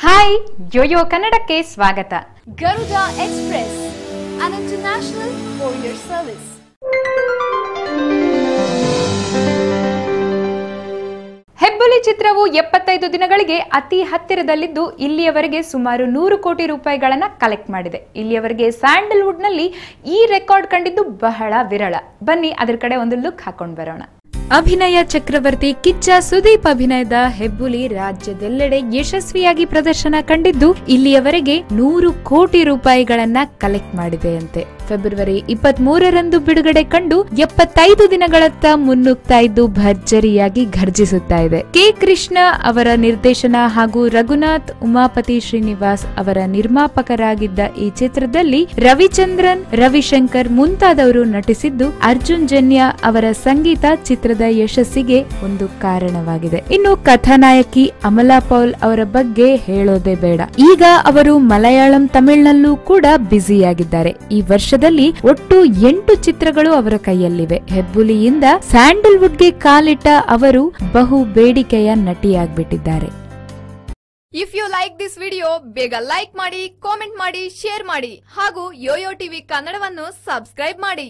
Hi Yoyo ಕನ್ನಡಕ್ಕೆ ಸ್ವಾಗತ Garuda express on international courier service Hebbuli ಚಿತ್ರವು ಎಪ್ಪತ್ತೈದು ದಿನಗಳಿಗೆ ಅತಿ ಹತ್ತಿರದಲ್ಲಿದ್ದು ಇಲ್ಲಿಯವರೆಗೆ ಸುಮಾರು ನೂರು ಕೋಟಿ ರೂಪಾಯಿಗಳನ್ನು ಕಲೆಕ್ಟ್ ಮಾಡಿದೆ ಇಲ್ಲಿಯವರೆಗೆ ಸ್ಯಾಂಡಲ್ವುಡ್ನಲ್ಲಿ ಈ ರೆಕಾರ್ಡ್ ಕಂಡಿದ್ದು ಬಹಳ ವಿರಳ ಬನ್ನಿ ಅದರ ಕಡೆ ಒಂದು ಲುಕ್ ಹಾಕೊಂಡು ಬರೋಣ ಅಭಿನಯ ಚಕ್ರವರ್ತಿ ಕಿಚ್ಚ ಸುದೀಪ್ ಅಭಿನಯದ ಹೆಬ್ಬುಲಿ ರಾಜ್ಯದೆಲ್ಲೆಡೆ ಯಶಸ್ವಿಯಾಗಿ ಪ್ರದರ್ಶನ ಕಂಡಿದ್ದು ಇಲ್ಲಿಯವರೆಗೆ ನೂರು ಕೋಟಿ ರೂಪಾಯಿಗಳನ್ನ ಕಲೆಕ್ಟ್ ಮಾಡಿದೆಯಂತೆ ಫೆಬ್ರವರಿ ಇಪ್ಪತ್ತ್ ಮೂರರಂದು ಬಿಡುಗಡೆ ಕಂಡು ಎಪ್ಪತ್ತೈದು ದಿನಗಳತ್ತ ಮುನ್ನುಗ್ತಾ ಇದ್ದು ಭರ್ಜರಿಯಾಗಿ ಘರ್ಜಿಸುತ್ತಾ ಇದೆ. ಕೆ. ಕೃಷ್ಣ ಅವರ ನಿರ್ದೇಶನ ಹಾಗೂ ರಘುನಾಥ್ ಉಮಾಪತಿ ಶ್ರೀನಿವಾಸ್ ಅವರ ನಿರ್ಮಾಪಕರಾಗಿದ್ದ ಈ ಚಿತ್ರದಲ್ಲಿ ರವಿಚಂದ್ರನ್, ರವಿಶಂಕರ್ ಮುಂತಾದವರು ನಟಿಸಿದ್ದು ಅರ್ಜುನ್ ಜನ್ಯ ಅವರ ಸಂಗೀತ ಚಿತ್ರದ ಯಶಸ್ಸಿಗೆ ಒಂದು ಕಾರಣವಾಗಿದೆ. ಇನ್ನು ಕಥಾನಾಯಕಿ ಅಮಲಾ ಪೌಲ್ ಅವರ ಬಗ್ಗೆ ಹೇಳೋದೇ ಬೇಡ. ಈಗ ಅವರು ಮಲಯಾಳಂ ತಮಿಳ್ನಲ್ಲೂ ಕೂಡ ಬ್ಯುಸಿಯಾಗಿದ್ದಾರೆ. ಈ ವರ್ಷದಲ್ಲಿ ಒಟ್ಟು ಎಂಟು ಚಿತ್ರಗಳು ಅವರ ಕೈಯಲ್ಲಿವೆ. ಹೆಬ್ಬುಲಿಯಿಂದ ಸ್ಯಾಂಡಲ್ವುಡ್ಗೆ ಕಾಲಿಟ್ಟ ಅವರು ಬಹು ಬೇಡಿಕೆಯ ನಟಿಯಾಗ್ಬಿಟ್ಟಿದ್ದಾರೆ. If you like this video ಬೇಗ ಲೈಕ್ ಮಾಡಿ ಕಾಮೆಂಟ್ ಮಾಡಿ ಶೇರ್ ಮಾಡಿ ಹಾಗೂ ಯೋಯೋ ಟಿವಿ ಕನ್ನಡವನ್ನು ಸಬ್ಸ್ಕ್ರೈಬ್ ಮಾಡಿ.